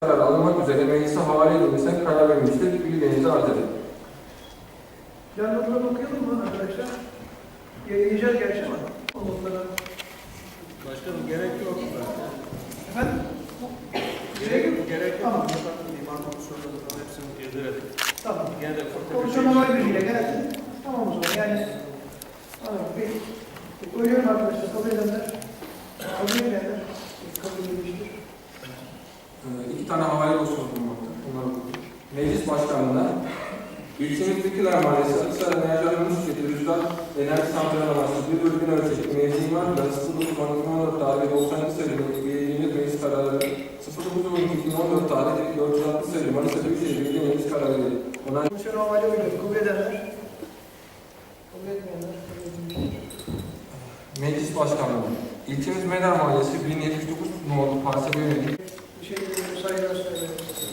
karar almak üzere meclise havale edilmesine karar vermiştir. Bilginizi arz edin. Yani notları okuyalım mı arkadaşlar? Yayınlayacağız gerçi ama o notlara. Başkanım gerek yok. Efendim? Gerek yok. Gerek yok. Tamam. İmam komisyonlarının hepsini gezdirerek. Tamam. Gene de Komisyonlar gerek yok. Tamam o zaman yani. Tamam. Peki. Uyuyorum arkadaşlar. Kabul edenler. İki tane havale dosyası bulunmakta. Bunları bulduk. Meclis Başkanlığı'na İlçemizdekiler Mahallesi Akhisar Enerji Arama Şirketi Rüzgar Enerji Santrali amaçlı bir bir ölçekli mevziğin var ve 09.14 tarihi 92 sayılı üyeliğimiz meclis kararı 09.12.2014 tarihi 460 sayılı Manisa Büyükşehir Belediye Meclis kararı onay Komisyon havale oynuyorum. Kabul edenler. Kabul etmeyenler. Meclis Başkanlığı İlçemiz Meydan Mahallesi 1079 numaralı parsel yönelik şey saygılar söylemek